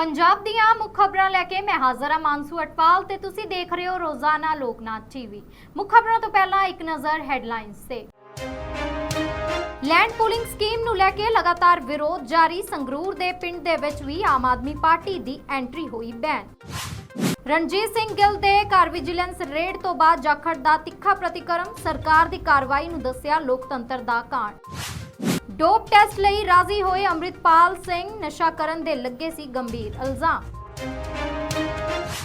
ਪੰਜਾਬ ਦੀਆਂ ਮੁੱਖ ਖਬਰਾਂ ਲੈ ਕੇ ਮੈਂ ਹਾਜ਼ਰ ਹਾਂ ਮਾਨਸੂ ਅਟਵਾਲ ਤੇ ਤੁਸੀਂ ਦੇਖ ਰਹੇ ਹੋ ਰੋਜ਼ਾਨਾ ਲੋਕਨਾਥ ਟੀਵੀ। ਮੁੱਖ ਖਬਰਾਂ ਤੋਂ ਪਹਿਲਾਂ ਇੱਕ ਨਜ਼ਰ ਹੈਡਲਾਈਨਸ ਤੇ। ਲੈਂਡ ਪੂਲਿੰਗ ਸਕੀਮ ਨੂੰ ਲੈ ਕੇ ਲਗਾਤਾਰ ਵਿਰੋਧ ਜਾਰੀ, ਸੰਗਰੂਰ ਦੇ ਪਿੰਡ ਦੇ ਵਿੱਚ ਵੀ ਆਮ ਆਦਮੀ ਪਾਰਟੀ ਦੀ ਐਂਟਰੀ ਹੋਈ ਬੈਨ। ਰਣਜੀਤ ਸਿੰਘ ਗਿੱਲ ਦੇ ਘਰ ਵਿਜੀਲੈਂਸ ਰੇਡ ਤੋਂ ਬਾਅਦ ਜਾਖੜ ਦਾ ਤਿੱਖਾ ਪ੍ਰਤੀਕਰਮ ਸਰਕਾਰ ਦੀ ਕਾਰਵਾਈ ਨੂੰ ਦੱਸਿਆ ਲੋਕਤੰਤਰ ਦਾ ਕਾਂਡ। ਡੋਪ ਟੈਸਟ ਲਈ ਰਾਜ਼ੀ ਹੋਏ ਅੰਮ੍ਰਿਤਪਾਲ ਸਿੰਘ, ਨਸ਼ਾ ਕਰਨ ਦੇ ਲੱਗੇ ਸੀ ਗੰਭੀਰ ਇਲਜ਼ਾਮ।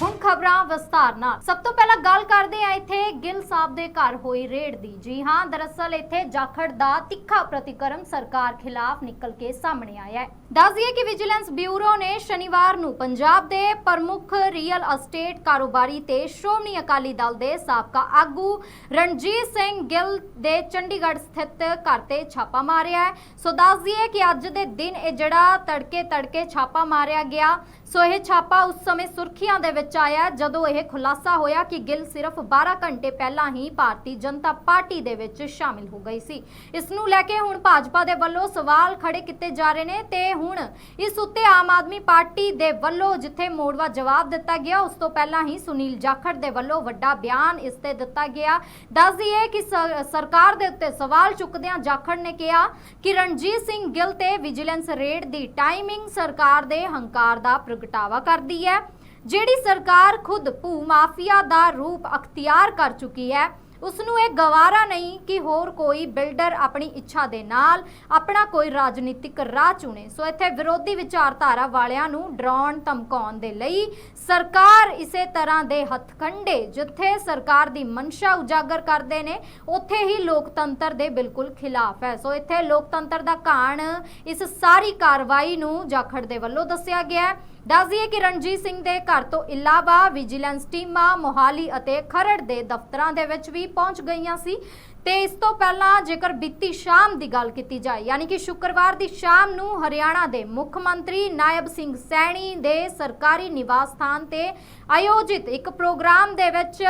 ਹੁਣ ਖਬਰਾਂ ਵਿਸਤਾਰ ਨਾਲ। ਸਭ ਤੋਂ ਪਹਿਲਾਂ ਗੱਲ ਕਰਦੇ ਆ ਇੱਥੇ ਗਿੱਲ ਸਾਹਿਬ ਦੇ ਘਰ ਹੋਈ ਰੇਡ ਦੀ। ਜੀ ਹਾਂ, ਦਰਅਸਲ ਇੱਥੇ ਜਾਖੜ ਦਾ ਤਿੱਖਾ ਪ੍ਰਤੀਕਰਮ ਸਰਕਾਰ ਖਿਲਾਫ ਨਿਕਲ ਕੇ ਸਾਹਮਣੇ ਆਇਆ ਹੈ। ਦੱਸ ਦਈਏ ਕਿ ਵਿਜੀਲੈਂਸ ਬਿਊਰੋ ਨੇ ਸ਼ਨੀਵਾਰ ਨੂੰ ਪੰਜਾਬ ਦੇ ਪ੍ਰਮੁੱਖ ਰੀਅਲ ਅਸਟੇਟ ਕਾਰੋਬਾਰੀ ਤੇ ਸ਼੍ਰੋਮਣੀ ਅਕਾਲੀ ਦਲ ਦੇ ਸਾਬਕਾ ਆਗੂ ਰਣਜੀਤ ਸਿੰਘ ਗਿੱਲ ਦੇ ਚੰਡੀਗੜ੍ਹ ਸਥਿਤ ਘਰ ਤੇ ਛਾਪਾ ਮਾਰਿਆ ਹੈ। ਸੋ ਦੱਸ ਦਈਏ ਕਿ ਅੱਜ ਦੇ ਦਿਨ ਇਹ ਜਿਹੜਾ ਤੜਕੇ ਤੜਕੇ ਛਾਪਾ ਮਾਰਿਆ ਗਿਆ, ਸੋ ਇਹ ਛਾਪਾ ਉਸ ਸਮੇਂ ਸੁਰਖੀਆਂ ਦੇ ਵਿੱਚ ਆਇਆ ਜਦੋਂ ਇਹ ਖੁਲਾਸਾ ਹੋਇਆ ਕਿ ਗਿੱਲ ਸਿਰਫ 12 ਘੰਟੇ ਪਹਿਲਾਂ ਹੀ ਭਾਰਤੀ ਜਨਤਾ ਪਾਰਟੀ ਦੇ ਵਿੱਚ ਸ਼ਾਮਿਲ ਹੋ ਗਈ ਸੀ। ਇਸ ਨੂੰ ਲੈ ਕੇ ਹੁਣ ਭਾਜਪਾ ਦੇ ਵੱਲੋਂ ਸਵਾਲ ਖੜੇ ਕੀਤੇ ਜਾ ਰਹੇ ਨੇ ਤੇ ਹੁਣ ਇਸ ਉੱਤੇ ਆਮ ਆਦਮੀ ਪਾਰਟੀ ਦੇ ਵੱਲੋਂ ਜਿੱਥੇ ਮੋੜਵਾ ਜਵਾਬ ਦਿੱਤਾ ਗਿਆ, ਉਸ ਤੋਂ ਪਹਿਲਾਂ ਹੀ ਸੁਨੀਲ ਜਾਖੜ ਦੇ ਵੱਲੋਂ ਵੱਡਾ ਬਿਆਨ ਇਸ ਤੇ ਦਿੱਤਾ ਗਿਆ। ਦੱਸ ਦਈਏ ਕਿ ਸਰਕਾਰ ਦੇ ਉੱਤੇ ਸਵਾਲ ਚੁੱਕਦਿਆਂ ਜਾਖੜ ਨੇ ਕਿਹਾ ਕਿ ਰਣਜੀਤ ਸਿੰਘ ਗਿੱਲ ਤੇ ਵਿਜੀਲੈਂਸ ਰੇਡ ਦੀ ਟਾਈਮਿੰਗ ਸਰਕਾਰ ਦੇ ਹੰਕਾਰ ਦਾ ਪ੍ਰਗਟਾਵਾ ਕਰਦੀ ਹੈ। ਜਿਹੜੀ ਸਰਕਾਰ ਖੁਦ ਭੂ ਮਾਫੀਆ ਦਾ ਰੂਪ ਅਖਤਿਆਰ ਕਰ ਚੁੱਕੀ ਹੈ ਉਸ ਨੂੰ ਇਹ ਗਵਾਰਾ ਨਹੀਂ ਕਿ ਹੋਰ ਕੋਈ ਬਿਲਡਰ ਆਪਣੀ ਇੱਛਾ ਦੇ ਨਾਲ ਆਪਣਾ ਕੋਈ ਰਾਜਨੀਤਿਕ ਰਾਹ ਚੁਣੇ। ਸੋ ਇੱਥੇ ਵਿਰੋਧੀ ਵਿਚਾਰਧਾਰਾ ਵਾਲਿਆਂ ਨੂੰ ਡਰਾਉਣ, ਧਮਕਾਉਣ ਦੇ ਲਈ ਸਰਕਾਰ ਇਸੇ ਤਰ੍ਹਾਂ ਦੇ ਹੱਥਕੰਡੇ ਜਿੱਥੇ ਸਰਕਾਰ ਦੀ ਮਨਸ਼ਾ ਉਜਾਗਰ ਕਰਦੇ ਨੇ, ਉੱਥੇ ਹੀ ਲੋਕਤੰਤਰ ਦੇ ਬਿਲਕੁਲ ਖਿਲਾਫ ਹੈ। ਸੋ ਇੱਥੇ ਲੋਕਤੰਤਰ ਦਾ ਘਾਣ ਇਸ ਸਾਰੀ ਕਾਰਵਾਈ ਨੂੰ ਜਾਖੜ ਦੇ ਵੱਲੋਂ ਦੱਸਿਆ ਗਿਆ ਹੈ। ਦੱਸ ਦਈਏ ਕਿ ਰਣਜੀਤ ਸਿੰਘ ਦੇ ਘਰ ਤੋਂ ਇਲਾਵਾ ਵਿਜੀਲੈਂਸ ਟੀਮਾਂ, ਮੋਹਾਲੀ ਅਤੇ ਖਰੜ ਦੇ ਦਫ਼ਤਰਾਂ ਦੇ ਵਿੱਚ ਵੀ ਪਹੁੰਚ ਗਈਆਂ ਸੀ ਤੇ ਇਸ ਤੋਂ ਪਹਿਲਾਂ ਜੇਕਰ ਬੀਤੀ ਸ਼ਾਮ ਦੀ ਗੱਲ ਕੀਤੀ ਜਾਏ, ਯਾਨੀ ਕਿ ਸ਼ੁੱਕਰਵਾਰ ਦੀ ਸ਼ਾਮ ਨੂੰ ਹਰਿਆਣਾ ਦੇ ਮੁੱਖ ਮੰਤਰੀ ਨਾਇਬ ਸਿੰਘ ਸੈਣੀ ਦੇ ਸਰਕਾਰੀ ਨਿਵਾਸ ਸਥਾਨ ਤੇ ਆਯੋਜਿਤ ਇੱਕ ਪ੍ਰੋਗਰਾਮ ਦੇ ਵਿੱਚ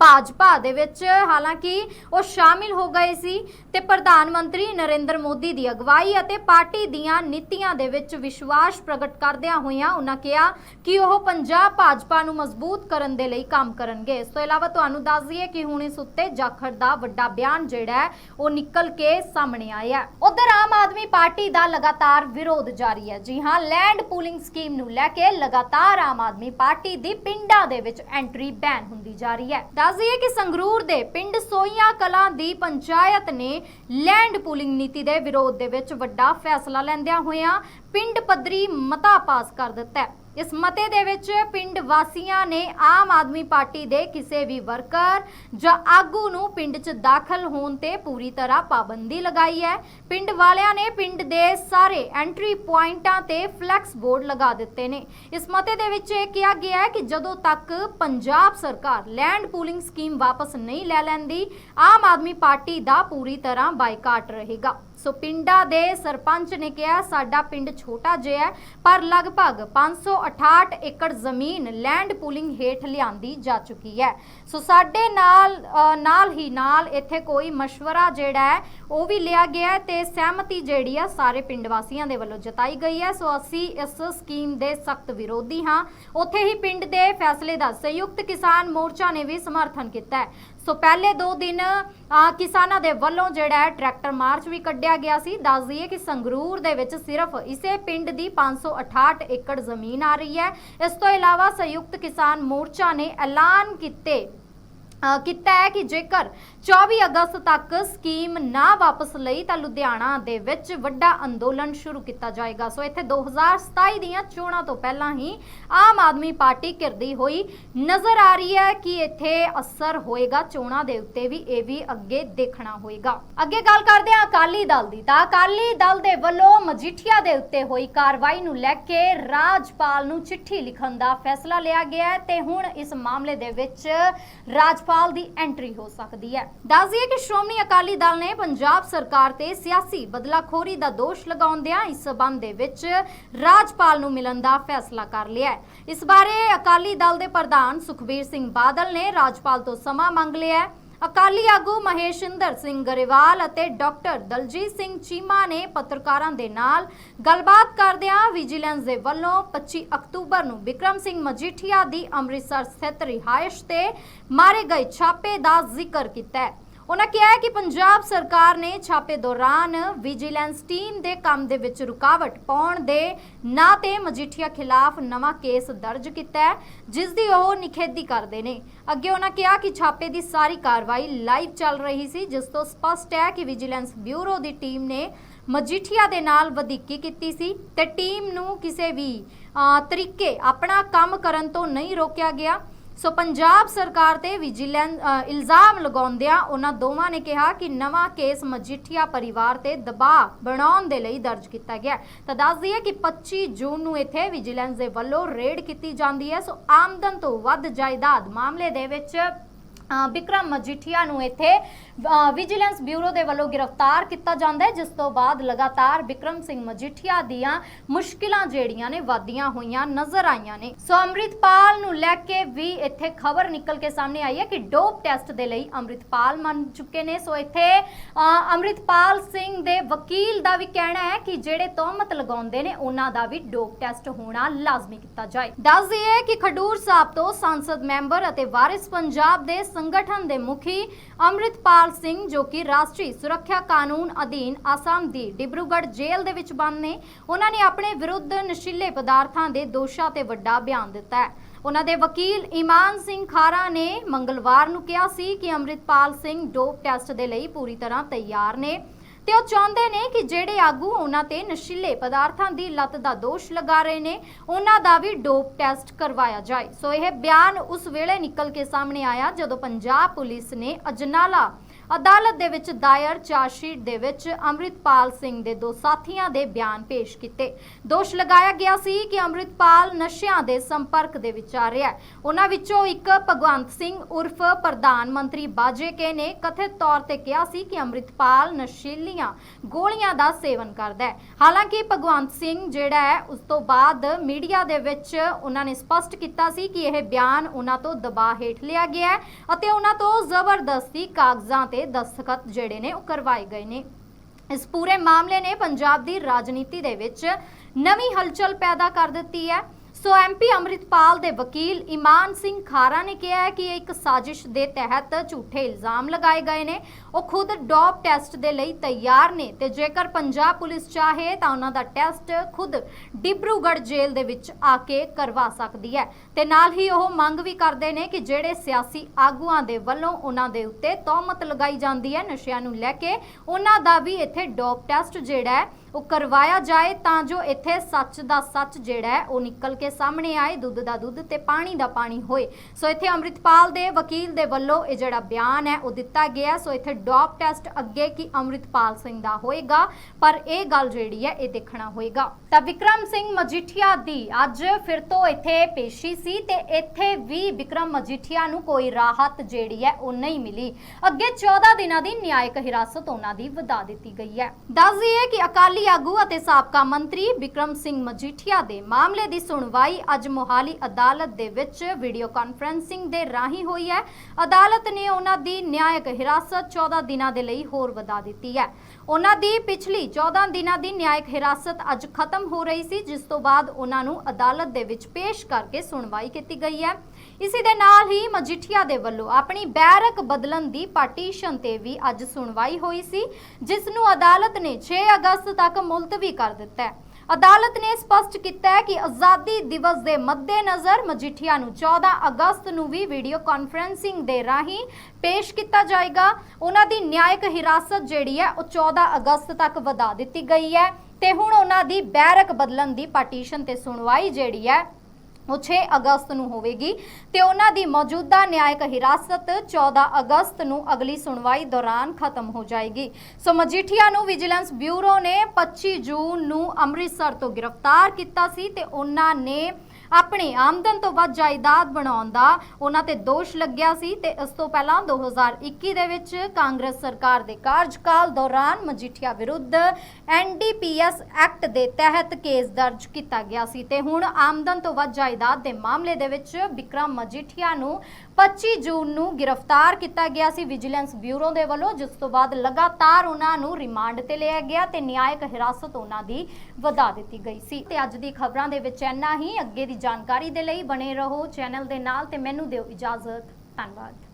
ਭਾਜਪਾ ਦੇ ਵਿੱਚ ਹਾਲਾਂਕਿ ਉਹ ਸ਼ਾਮਿਲ ਹੋ ਗਏ ਸੀ ਤੇ ਪ੍ਰਧਾਨ ਮੰਤਰੀ ਨਰਿੰਦਰ ਮੋਦੀ ਦੀ ਅਗਵਾਈ ਅਤੇ ਪਾਰਟੀ ਦੀਆਂ ਨੀਤੀਆਂ ਦੇ ਵਿੱਚ ਵਿਸ਼ਵਾਸ ਪ੍ਰਗਟ ਕਰਦਿਆਂ ਹੋਇਆਂ ਉਹਨਾਂ ਕਿਹਾ ਕਿ ਉਹ ਪੰਜਾਬ ਭਾਜਪਾ ਨੂੰ ਮਜ਼ਬੂਤ ਕਰਨ ਦੇ ਲਈ ਕੰਮ ਕਰਨਗੇ। ਇਸ ਤੋਂ ਇਲਾਵਾ ਤੁਹਾਨੂੰ ਦੱਸ ਦਈਏ ਕਿ ਹੁਣ ਇਸ ਉੱਤੇ ਜਾਖੜ ਦਾ ਵੱਡਾ ਬਿਆਨ ਜਿਹੜਾ ਹੈ, ਉਹ ਨਿਕਲ ਕੇ ਸਾਹਮਣੇ ਆਇਆ ਉਧਰ ਆਮ ਆਦਮੀ ਪਾਰਟੀ ਦਾ ਲਗਾਤਾਰ ਵਿਰੋਧ ਜਾਰੀ ਹੈ। ਜੀ ਹਾਂ ਲੈਂਡ ਪੂਲਿੰਗ ਸਕੀਮ ਨੂੰ ਲੈ ਕੇ ਲਗਾਤਾਰ ਆਮ ਆਦਮੀ ਪਾਰਟੀ ਦੀ ਪਿੰਡਾਂ ਦੇ ਵਿੱਚ ਐਂਟਰੀ ਬੈਨ ਹੁੰਦੀ ਜਾ ਰਹੀ ਹੈ। ਦੱਸ ਦਈਏ ਕਿ ਸੰਗਰੂਰ ਦੇ ਪਿੰਡ ਸੋਈਆਂ ਕਲਾਂ ਦੀ ਪੰਚਾਇਤ ਨੇ ਲੈਂਡ ਪੂਲਿੰਗ ਨੀਤੀ ਦੇ ਵਿਰੋਧ ਦੇ ਵਿੱਚ ਵੱਡਾ ਫੈਸਲਾ ਲੈਂਦਿਆਂ ਹੋਇਆਂ ਪਿੰਡ ਪੱਧਰੀ ਮਤਾ ਪਾਸ ਕਰ ਦਿੱਤਾ ਹੈ। ਇਸ ਮਤੇ ਦੇ ਵਿੱਚ ਪਿੰਡ ਵਾਸੀਆਂ ਨੇ ਆਮ ਆਦਮੀ ਪਾਰਟੀ ਦੇ ਕਿਸੇ ਵੀ ਵਰਕਰ ਜਾਂ ਆਗੂ ਨੂੰ ਪਿੰਡ 'ਚ ਦਾਖਲ ਹੋਣ ਤੇ ਪੂਰੀ ਤਰ੍ਹਾਂ ਪਾਬੰਦੀ ਲਗਾਈ ਹੈ। ਪਿੰਡ ਵਾਲਿਆਂ ਨੇ ਪਿੰਡ ਦੇ ਸਾਰੇ ਐਂਟਰੀ ਪੁਆਇੰਟਾਂ ਤੇ ਫਲੈਕਸ ਬੋਰਡ ਲਗਾ ਦਿੱਤੇ ਨੇ। ਇਸ ਮਤੇ ਦੇ ਵਿੱਚ ਇਹ ਕਿਹਾ ਗਿਆ ਹੈ ਕਿ ਜਦੋਂ ਤੱਕ ਪੰਜਾਬ ਸਰਕਾਰ ਲੈਂਡ ਪੂਲਿੰਗ ਸਕੀਮ ਵਾਪਸ ਨਹੀਂ ਲੈ ਲੈਂਦੀ, ਆਮ ਆਦਮੀ ਪਾਰਟੀ ਦਾ ਪੂਰੀ ਤਰ੍ਹਾਂ ਬਾਈਕਾਟ ਰਹੇਗਾ। ਸੋ ਪਿੰਡਾਂ ਦੇ ਸਰਪੰਚ ਨੇ ਕਿਹਾ ਸਾਡਾ ਪਿੰਡ ਛੋਟਾ ਜਿਹਾ ਹੈ ਪਰ ਲਗਭਗ 568 ਏਕੜ ਜ਼ਮੀਨ ਲੈਂਡ ਪੂਲਿੰਗ ਹੇਠ ਲਿਆਂਦੀ ਜਾ ਚੁੱਕੀ ਹੈ ਸੋ ਸਾਡੇ ਨਾਲ ਅ, ਨਾਲ ਹੀ ਨਾਲ ਇੱਥੇ ਕੋਈ مشورہ ਜਿਹੜਾ ਹੈ ਉਹ ਵੀ ਲਿਆ ਗਿਆ ਹੈ ਤੇ ਸਹਿਮਤੀ ਜਿਹੜੀ ਆ ਸਾਰੇ ਪਿੰਡ ਵਾਸੀਆਂ ਦੇ ਵੱਲੋਂ ਜਤਾਈ ਗਈ ਹੈ ਸੋ ਅਸੀਂ ਇਸ ਸਕੀਮ ਦੇ ਸਖਤ ਵਿਰੋਧੀ ਹਾਂ ਉੱਥੇ ਹੀ ਪਿੰਡ ਦੇ ਫੈਸਲੇ ਦਾ ਸੰਯੁਕਤ ਕਿਸਾਨ ਮੋਰਚਾ ਨੇ ਵੀ ਸਮਰਥਨ ਕੀਤਾ ਹੈ ਸੋ ਪਹਿਲੇ 2 ਦਿਨ ਅ, ਕਿਸਾਨਾਂ ਦੇ ਵੱਲੋਂ ਜਿਹੜਾ ਹੈ ਟਰੈਕਟਰ ਮਾਰਚ ਵੀ ਕੱਢਿਆ ਗਿਆ ਸੀ। ਦੱਸ ਦਈਏ ਕਿ ਸੰਗਰੂਰ ਦੇ ਵਿੱਚ ਸਿਰਫ ਇਸੇ ਪਿੰਡ ਦੀ 568 ਏਕੜ ਜ਼ਮੀਨ ਆ ਰਹੀ ਹੈ। ਇਸ ਤੋਂ ਇਲਾਵਾ ਸੰਯੁਕਤ ਕਿਸਾਨ ਮੋਰਚਾ ਨੇ ਐਲਾਨ ਕੀਤੇ ਕੀਤਾ ਹੈ ਕਿ ਜੇਕਰ 24 ਅਗਸਤ ਤੱਕ ਸਕੀਮ ਨਾ ਵਾਪਸ ਲਈ ਤਾਂ ਲੁਧਿਆਣਾ ਦੇ ਵਿੱਚ ਵੱਡਾ ਅੰਦੋਲਨ ਸ਼ੁਰੂ ਕੀਤਾ ਜਾਏਗਾ। ਸੋ ਇੱਥੇ 2027 ਦੀਆਂ ਚੋਣਾਂ ਤੋਂ ਪਹਿਲਾਂ ਹੀ ਆਮ ਆਦਮੀ ਪਾਰਟੀ ਕਿਰਦੀ ਹੋਈ ਨਜ਼ਰ ਆ ਰਹੀ ਹੈ ਕਿ ਇੱਥੇ ਅਸਰ ਹੋਏਗਾ। ਚੋਣਾਂ ਦੇ ਉੱਤੇ ਵੀ ਇਹ ਵੀ ਅੱਗੇ ਦੇਖਣਾ ਹੋਏਗਾ। ਅੱਗੇ ਗੱਲ ਕਰਦੇ ਹਾਂ ਅਕਾਲੀ ਦਲ ਦੀ। ਤਾਂ ਅਕਾਲੀ ਦਲ ਦੇ ਵੱਲੋਂ ਮਜੀਠੀਆ ਦੇ ਉੱਤੇ ਹੋਈ ਕਾਰਵਾਈ ਨੂੰ ਲੈ ਕੇ ਰਾਜਪਾਲ ਨੂੰ ਚਿੱਠੀ ਲਿਖਣ ਦਾ ਫੈਸਲਾ ਲਿਆ ਗਿਆ ਤੇ ਹੁਣ ਇਸ ਮਾਮਲੇ ਦੇ ਵਿੱਚ ਰਾਜ ਰਾਜਪਾਲ ਦੀ ਐਂਟਰੀ ਹੋ ਸਕਦੀ ਹੈ। ਦੱਸ ਦਈਏ ਕਿ ਸ਼੍ਰੋਮਣੀ ਅਕਾਲੀ ਦਲ ਨੇ ਪੰਜਾਬ ਸਰਕਾਰ ਤੇ ਸਿਆਸੀ ਬਦਲਾਖੋਰੀ ਦਾ ਦੋਸ਼ ਲਗਾਉਂਦਿਆਂ ਇਸ ਸਬੰਧ ਦੇ ਵਿੱਚ ਰਾਜਪਾਲ ਨੂੰ ਮਿਲਣ ਦਾ ਫੈਸਲਾ ਕਰ ਲਿਆ ਹੈ। ਇਸ ਬਾਰੇ ਅਕਾਲੀ ਦਲ ਦੇ ਪ੍ਰਧਾਨ ਸੁਖਬੀਰ ਸਿੰਘ ਬਾਦਲ ਨੇ ਰਾਜਪਾਲ ਤੋਂ ਸਮਾਂ ਮੰਗ ਲਿਆ ਹੈ। ਅਕਾਲੀ ਆਗੂ ਮਹੇਸ਼ਿੰਦਰ ਸਿੰਘ ਗਰੇਵਾਲ ਅਤੇ ਡਾਕਟਰ ਦਲਜੀਤ ਸਿੰਘ ਚੀਮਾ ਨੇ ਪੱਤਰਕਾਰਾਂ ਦੇ ਨਾਲ ਗੱਲਬਾਤ ਕਰਦਿਆਂ ਵਿਜੀਲੈਂਸ ਦੇ ਵੱਲੋਂ 25 ਅਕਤੂਬਰ ਨੂੰ ਵਿਕਰਮ ਸਿੰਘ ਮਜੀਠੀਆ ਦੀ ਅੰਮ੍ਰਿਤਸਰ ਸਥਿਤ ਰਿਹਾਇਸ਼ ਤੇ ਮਾਰੇ ਗਏ ਛਾਪੇ ਦਾ ਜ਼ਿਕਰ ਕੀਤਾ ਹੈ। ਉਹਨਾਂ ਕਿਹਾ ਹੈ ਕਿ ਪੰਜਾਬ ਸਰਕਾਰ ਨੇ ਛਾਪੇ ਦੌਰਾਨ ਵਿਜੀਲੈਂਸ ਟੀਮ ਦੇ ਕੰਮ ਦੇ ਵਿੱਚ ਰੁਕਾਵਟ ਪਾਉਣ ਦੇ ਨਾਂ ਤੇ ਮਜੀਠੀਆ ਖਿਲਾਫ ਨਵਾਂ ਕੇਸ ਦਰਜ ਕੀਤਾ ਹੈ, ਜਿਸ ਦੀ ਉਹ ਨਿਖੇਧੀ ਕਰਦੇ ਨੇ। ਅੱਗੇ ਉਹਨਾਂ ਕਿਹਾ ਕਿ ਛਾਪੇ ਦੀ ਸਾਰੀ ਕਾਰਵਾਈ ਲਾਈਵ ਚੱਲ ਰਹੀ ਸੀ, ਜਿਸ ਤੋਂ ਸਪਸ਼ਟ ਹੈ ਕਿ ਵਿਜੀਲੈਂਸ ਬਿਊਰੋ ਦੀ ਟੀਮ ਨੇ ਮਜੀਠੀਆ ਦੇ ਨਾਲ ਵਧੀਕੀ ਕੀਤੀ ਸੀ ਤੇ ਟੀਮ ਨੂੰ ਕਿਸੇ ਵੀ ਤਰੀਕੇ ਆਪਣਾ ਕੰਮ ਕਰਨ ਤੋਂ ਨਹੀਂ ਰੋਕਿਆ ਗਿਆ। ਸੋ ਪੰਜਾਬ ਸਰਕਾਰ ਤੇ ਵਿਜੀਲੈਂਸ ਇਲਜ਼ਾਮ ਲਗਾਉਂਦਿਆਂ ਉਹਨਾਂ ਦੋਵਾਂ ਨੇ ਕਿਹਾ ਕਿ ਨਵਾਂ ਕੇਸ ਮਜੀਠੀਆ ਪਰਿਵਾਰ ਤੇ ਦਬਾਅ ਬਣਾਉਣ ਦੇ ਲਈ ਦਰਜ ਕੀਤਾ ਗਿਆ ਤਾਂ ਦੱਸ ਦਈਏ ਕਿ 25 ਜੂਨ ਨੂੰ ਇੱਥੇ ਵਿਜੀਲੈਂਸ ਦੇ ਵੱਲੋਂ ਰੇਡ ਕੀਤੀ ਜਾਂਦੀ ਹੈ। ਸੋ ਆਮਦਨ ਤੋਂ ਵੱਧ ਜਾਇਦਾਦ ਮਾਮਲੇ ਦੇ ਵਿੱਚ ਵਿਕਰਮ ਮਜੀਠੀਆ ਨੂੰ ਇੱਥੇ ਵਿਜੀਲੈਂਸ ਬਿਊਰੋ ਦੇ ਵੱਲੋਂ ਗ੍ਰਿਫਤਾਰ ਕੀਤਾ ਜਾਂਦਾ ਹੈ ਜਿਸ ਤੋਂ ਬਾਅਦ ਲਗਾਤਾਰ ਵਿਕਰਮ ਸਿੰਘ ਮਜੀਠੀਆ ਦੀਆਂ ਮੁਸ਼ਕਿਲਾਂ ਜਿਹੜੀਆਂ ਨੇ ਵਾਧੀਆਂ ਹੋਈਆਂ ਨਜ਼ਰ ਆਈਆਂ ਨੇ। ਸੋ ਅੰਮ੍ਰਿਤਪਾਲ ਨੂੰ ਲੈ ਕੇ ਵੀ ਇੱਥੇ ਖਬਰ ਨਿਕਲ ਕੇ ਸਾਹਮਣੇ ਆਈ ਹੈ ਕਿ ਡੋਪ ਟੈਸਟ ਦੇ ਲਈ ਅੰਮ੍ਰਿਤਪਾਲ ਮੰਨ ਚੁੱਕੇ ਨੇ। ਸੋ ਇੱਥੇ ਅ, ਅੰਮ੍ਰਿਤਪਾਲ ਸਿੰਘ ਦੇ ਵਕੀਲ ਦਾ ਵੀ ਕਹਿਣਾ ਹੈ ਕਿ ਜਿਹੜੇ ਤੋਹਮਤ ਲਗਾਉਂਦੇ ਨੇ ਉਹਨਾਂ ਦਾ ਵੀ ਡੋਪ ਟੈਸਟ ਹੋਣਾ ਲਾਜ਼ਮੀ ਕੀਤਾ ਜਾਏ। ਦੱਸ ਦਈਏ ਕਿ ਖਡੂਰ ਸਾਹਿਬ ਤੋਂ ਸੰਸਦ ਮੈਂਬਰ ਅਤੇ ਵਾਰਿਸ ਪੰਜਾਬ ਦੇ ਸੰਗਠਨ ਦੇ ਮੁਖੀ ਅੰਮ੍ਰਿਤਪਾਲ ਸਿੰਘ ਜੋ ਕਿ ਰਾਸ਼ਟਰੀ ਸੁਰੱਖਿਆ ਕਾਨੂੰਨ ਅਧੀਨ ਆਸਾਮ ਦੀ ਡਿਬਰੂਗੜ੍ਹ ਜੇਲ੍ਹ ਦੇ ਵਿੱਚ ਬੰਦ ਨੇ, ਉਹਨਾਂ ਨੇ ਆਪਣੇ ਵਿਰੁੱਧ ਨਸ਼ੀਲੇ ਪਦਾਰਥਾਂ ਦੇ ਦੋਸ਼ਾਂ ਤੇ ਵੱਡਾ ਬਿਆਨ ਦਿੱਤਾ ਹੈ। ਉਹਨਾਂ ਦੇ ਵਕੀਲ ਇਮਾਨ ਸਿੰਘ ਖਾਰਾ ਨੇ ਮੰਗਲਵਾਰ ਨੂੰ ਕਿਹਾ ਸੀ ਕਿ ਅੰਮ੍ਰਿਤਪਾਲ ਸਿੰਘ ਡੋਪ ਟੈਸਟ ਦੇ ਲਈ ਪੂਰੀ ਤਰ੍ਹਾਂ ਤਿਆਰ ਨੇ। ਤੇ ਉਹ ਚਾਹੁੰਦੇ ਨੇ ਕਿ ਜਿਹੜੇ ਆਗੂ ਉਹਨਾਂ ਤੇ ਨਸ਼ੀਲੇ ਪਦਾਰਥਾਂ ਦੀ ਲੱਤ ਦਾ ਦੋਸ਼ ਲਗਾ ਰਹੇ ਨੇ, ਉਹਨਾਂ ਦਾ ਵੀ ਡੋਪ ਟੈਸਟ ਕਰਵਾਇਆ ਜਾਏ। ਸੋ ਇਹ ਬਿਆਨ ਉਸ ਵੇਲੇ ਨਿਕਲ ਕੇ ਸਾਹਮਣੇ ਆਇਆ ਜਦੋਂ ਪੰਜਾਬ ਪੁਲਿਸ ਨੇ ਅਜਨਾਲਾ ਅਦਾਲਤ ਦੇ ਵਿੱਚ ਦਾਇਰ ਚਾਰਜਸ਼ੀਟ ਦੇ ਵਿੱਚ ਅੰਮ੍ਰਿਤਪਾਲ ਸਿੰਘ ਦੇ ਦੋ ਸਾਥੀਆਂ ਦੇ ਬਿਆਨ ਪੇਸ਼ ਕੀਤੇ। ਦੋਸ਼ ਲਗਾਇਆ ਗਿਆ ਸੀ ਕਿ ਅੰਮ੍ਰਿਤਪਾਲ ਨਸ਼ਿਆਂ ਦੇ ਸੰਪਰਕ ਦੇ ਵਿੱਚ ਆ ਰਿਹਾ ਹੈ। ਉਹਨਾਂ ਵਿੱਚੋਂ ਇੱਕ ਭਗਵੰਤ ਸਿੰਘ ਉਰਫ ਪ੍ਰਧਾਨ ਮੰਤਰੀ ਬਾਜੇਕੇ ਨੇ ਕਥਿਤ ਤੌਰ ਤੇ ਕਿਹਾ ਸੀ ਕਿ ਅੰਮ੍ਰਿਤਪਾਲ ਨਸ਼ੀਲੀਆਂ ਗੋਲੀਆਂ ਦਾ ਸੇਵਨ ਕਰਦਾ ਹੈ। ਹਾਲਾਂਕਿ ਭਗਵੰਤ ਸਿੰਘ ਜਿਹੜਾ ਹੈ, ਉਸ ਤੋਂ ਬਾਅਦ ਮੀਡੀਆ ਦੇ ਵਿੱਚ ਉਹਨਾਂ ਨੇ ਸਪਸ਼ਟ ਕੀਤਾ ਸੀ ਕਿ ਇਹ ਬਿਆਨ ਉਹਨਾਂ ਤੋਂ ਦਬਾਅ ਹੇਠ ਲਿਆ ਗਿਆ ਹੈ ਅਤੇ ਉਹਨਾਂ ਤੋਂ ਜ਼ਬਰਦਸਤੀ ਕਾਗਜ਼ਾਂ ਤੇ ਦਸਤਖਤ ਜਿਹੜੇ ਨੇ ਉਹ ਕਰਵਾਏ ਗਏ ਨੇ। ਇਸ ਪੂਰੇ ਮਾਮਲੇ ਨੇ ਪੰਜਾਬ ਦੀ ਰਾਜਨੀਤੀ ਦੇ ਵਿੱਚ ਨਵੀਂ ਹਲਚਲ ਪੈਦਾ ਕਰ ਦਿੱਤੀ ਹੈ। ਸੋ ਐਮਪੀ ਅੰਮ੍ਰਿਤਪਾਲ ਦੇ ਵਕੀਲ ਇਮਾਨ ਸਿੰਘ ਖਾਰਾ ਨੇ ਕਿਹਾ ਹੈ ਕਿ ਇਹ ਇੱਕ ਸਾਜ਼ਿਸ਼ ਦੇ ਤਹਿਤ ਝੂਠੇ ਇਲਜ਼ਾਮ ਲਗਾਏ ਗਏ ਨੇ। ਉਹ ਖੁਦ ਡੋਪ ਟੈਸਟ ਦੇ ਲਈ ਤਿਆਰ ਨੇ ਤੇ ਜੇਕਰ ਪੰਜਾਬ ਪੁਲਿਸ ਚਾਹੇ ਤਾਂ ਉਹਨਾਂ ਦਾ ਟੈਸਟ ਖੁਦ ਡਿਬਰੂਗੜ੍ਹ ਜੇਲ੍ਹ ਦੇ ਵਿੱਚ ਆ ਕੇ ਕਰਵਾ ਸਕਦੀ ਹੈ। ਤੇ ਨਾਲ ਹੀ ਉਹ ਮੰਗ ਵੀ ਕਰਦੇ ਨੇ ਕਿ ਜਿਹੜੇ ਸਿਆਸੀ ਆਗੂਆਂ ਦੇ ਵੱਲੋਂ ਉਹਨਾਂ ਦੇ ਉੱਤੇ ਤੌਮਤ ਲਗਾਈ ਜਾਂਦੀ ਹੈ ਨਸ਼ਿਆਂ ਨੂੰ ਲੈ ਕੇ, ਉਹਨਾਂ ਦਾ ਵੀ ਇੱਥੇ ਡੋਪ ਟੈਸਟ ਜਿਹੜਾ ਹੈ ਉਹ ਕਰਵਾਇਆ ਜਾਏ ਤਾਂ ਜੋ ਇੱਥੇ ਸੱਚ ਦਾ ਸੱਚ ਜਿਹੜਾ ਹੈ ਉਹ ਨਿਕਲ ਕੇ ਸਾਹਮਣੇ ਆਏ, ਦੁੱਧ ਦਾ ਦੁੱਧ ਤੇ ਪਾਣੀ ਦਾ ਪਾਣੀ ਹੋਏ। ਸੋ ਇੱਥੇ ਅੰਮ੍ਰਿਤਪਾਲ ਦੇ ਵਕੀਲ ਦੇ ਵੱਲੋਂ ਇਹ ਜਿਹੜਾ ਬਿਆਨ ਹੈ ਉਹ ਦਿੱਤਾ ਗਿਆ। ਸੋ ਇੱਥੇ ਡੋਪ ਟੈਸਟ ਅੱਗੇ ਕੀ ਅੰਮ੍ਰਿਤਪਾਲ ਸਿੰਘ ਦਾ ਹੋਏਗਾ, ਪਰ ਇਹ ਗੱਲ ਜਿਹੜੀ ਹੈ ਇਹ ਦੇਖਣਾ ਹੋਏਗਾ। ਤਾਂ ਵਿਕਰਮ ਸਿੰਘ ਮਜੀਠੀਆ ਦੀ ਅੱਜ ਫਿਰ ਤੋਂ ਇੱਥੇ ਪੇਸ਼ੀ ਸੀ ਤੇ ਇੱਥੇ ਵੀ ਵਿਕਰਮ ਮਜੀਠੀਆ ਨੂੰ ਕੋਈ ਰਾਹਤ ਜਿਹੜੀ ਹੈ ਉਹ ਨਹੀਂ ਮਿਲੀ। ਅੱਗੇ 14 ਦਿਨਾਂ ਦੀ ਨਿਆਇਕ ਹਿਰਾਸਤ ਉਹਨਾਂ ਦੀ ਵਧਾ ਦਿੱਤੀ ਗਈ ਹੈ। ਦੱਸ ਦਈਏ ਕਿ ਅਕਾਲੀ ਅਕਾਲੀ ਆਗੂ ਅਤੇ ਸਾਬਕਾ ਮੰਤਰੀ ਵਿਕਰਮ ਸਿੰਘ ਮਜੀਠੀਆ ਦੇ ਮਾਮਲੇ ਦੀ ਸੁਣਵਾਈ ਅੱਜ ਮੋਹਾਲੀ ਅਦਾਲਤ ਦੇ ਵਿੱਚ ਵੀਡੀਓ ਕਾਨਫਰੈਂਸਿੰਗ ਦੇ ਰਾਹੀਂ ਹੋਈ ਹੈ। ਅਦਾਲਤ ਨੇ ਉਹਨਾਂ ਦੀ ਨਿਆਇਕ ਹਿਰਾਸਤ 14 ਦਿਨਾਂ ਦੇ ਲਈ ਹੋਰ ਵਧਾ ਦਿੱਤੀ ਹੈ। ਉਹਨਾਂ ਦੀ ਪਿਛਲੀ 14 ਦਿਨਾਂ ਦੀ ਨਿਆਇਕ ਹਿਰਾਸਤ ਅੱਜ ਖਤਮ ਹੋ ਰਹੀ ਸੀ, ਜਿਸ ਤੋਂ ਬਾਅਦ ਉਹਨਾਂ ਨੂੰ ਅਦਾਲਤ ਦੇ ਵਿੱਚ ਪੇਸ਼ ਕਰਕੇ ਸੁਣਵਾਈ ਕੀਤੀ ਗਈ ਹੈ। ਇਸੇ ਦੇ ਨਾਲ ਹੀ ਮਜੀਠੀਆ ਦੇ ਵੱਲੋਂ ਆਪਣੀ ਬੈਰਕ ਬਦਲਣ ਦੀ ਪਾਰਟੀਸ਼ਨ ਤੇ ਵੀ ਅੱਜ ਸੁਣਵਾਈ ਹੋਈ ਸੀ ਜਿਸ ਨੂੰ ਅਦਾਲਤ ਨੇ 6 ਅਗਸਤ ਤੱਕ ਮੁਲਤਵੀ ਕਰ ਦਿੱਤਾ ਹੈ। ਅਦਾਲਤ ਨੇ ਸਪਸ਼ਟ ਕੀਤਾ ਹੈ ਕਿ ਆਜ਼ਾਦੀ ਦਿਵਸ ਦੇ ਮੱਦੇਨਜ਼ਰ ਮਜੀਠੀਆ ਨੂੰ 14 ਅਗਸਤ ਨੂੰ ਵੀ ਵੀਡੀਓ ਕਾਨਫਰੈਂਸਿੰਗ ਦੇ ਰਾਹੀਂ ਪੇਸ਼ ਕੀਤਾ ਜਾਏਗਾ। ਉਹਨਾਂ ਦੀ ਨਿਆਇਕ ਹਿਰਾਸਤ ਜਿਹੜੀ ਹੈ, ਉਹ 14 ਅਗਸਤ ਤੱਕ ਵਧਾ ਦਿੱਤੀ ਗਈ ਹੈ ਤੇ ਹੁਣ ਉਹਨਾਂ ਦੀ ਬੈਰਕ ਬਦਲਣ ਦੀ ਪਾਰਟੀਸ਼ਨ ਤੇ ਸੁਣਵਾਈ ਜਿਹੜੀ ਹੈ ਉਹ 6 ਅਗਸਤ ਨੂੰ ਹੋਵੇਗੀ ਤੇ ਉਹਨਾਂ ਦੀ ਮੌਜੂਦਾ ਨਿਆਇਕ ਹਿਰਾਸਤ 14 ਅਗਸਤ ਨੂੰ ਅਗਲੀ ਸੁਣਵਾਈ ਦੌਰਾਨ ਖਤਮ ਹੋ ਜਾਏਗੀ। ਸੋ ਮਜੀਠੀਆ ਨੂੰ ਵਿਜੀਲੈਂਸ ਬਿਊਰੋ ਨੇ 25 ਜੂਨ ਨੂੰ ਅੰਮ੍ਰਿਤਸਰ ਤੋਂ ਗ੍ਰਿਫਤਾਰ ਕੀਤਾ ਸੀ ਤੇ ਉਹਨਾਂ ਨੇ ਆਪਣੀ ਆਮਦਨ ਤੋਂ ਵੱਧ ਜਾਇਦਾਦ ਬਣਾਉਣ ਦਾ ਉਹਨਾਂ ਤੇ ਦੋਸ਼ ਲੱਗਿਆ ਸੀ ਤੇ ਇਸ ਤੋਂ ਪਹਿਲਾਂ 2021 ਦੇ ਵਿੱਚ ਕਾਂਗਰਸ ਸਰਕਾਰ ਦੇ ਕਾਰਜਕਾਲ ਦੌਰਾਨ ਮਜੀਠੀਆ ਵਿਰੁੱਧ ਐਨਡੀਪੀਐਸ ਐਕਟ ਦੇ ਤਹਿਤ ਕੇਸ ਦਰਜ ਕੀਤਾ ਗਿਆ ਸੀ ਤੇ ਹੁਣ ਆਮਦਨ ਤੋਂ ਵੱਧ ਜਾਇਦਾਦ ਦੇ ਮਾਮਲੇ ਦੇ ਵਿੱਚ ਵਿਕਰਮ ਮਜੀਠੀਆ ਨੂੰ 25 ਜੂਨ ਨੂੰ ਗ੍ਰਿਫਤਾਰ ਕੀਤਾ ਗਿਆ ਸੀ ਵਿਜੀਲੈਂਸ ਬਿਊਰੋ ਦੇ ਵੱਲੋਂ, ਜਿਸ ਤੋਂ ਬਾਅਦ ਲਗਾਤਾਰ ਉਹਨਾਂ ਨੂੰ ਰਿਮਾਂਡ ਤੇ ਲਿਆ ਗਿਆ ਤੇ ਨਿਆਇਕ ਹਿਰਾਸਤ ਉਹਨਾਂ ਦੀ ਵਧਾ ਦਿੱਤੀ ਗਈ ਸੀ। ਤੇ ਅੱਜ ਦੀ ਖਬਰਾਂ ਦੇ ਵਿੱਚ ਇੰਨਾ ਹੀ। ਅੱਗੇ ਦੀ ਜਾਣਕਾਰੀ ਦੇ ਲਈ ਬਣੇ ਰਹੋ ਚੈਨਲ ਦੇ ਨਾਲ ਤੇ ਮੈਨੂੰ ਦਿਓ ਇਜਾਜ਼ਤ। ਧੰਨਵਾਦ।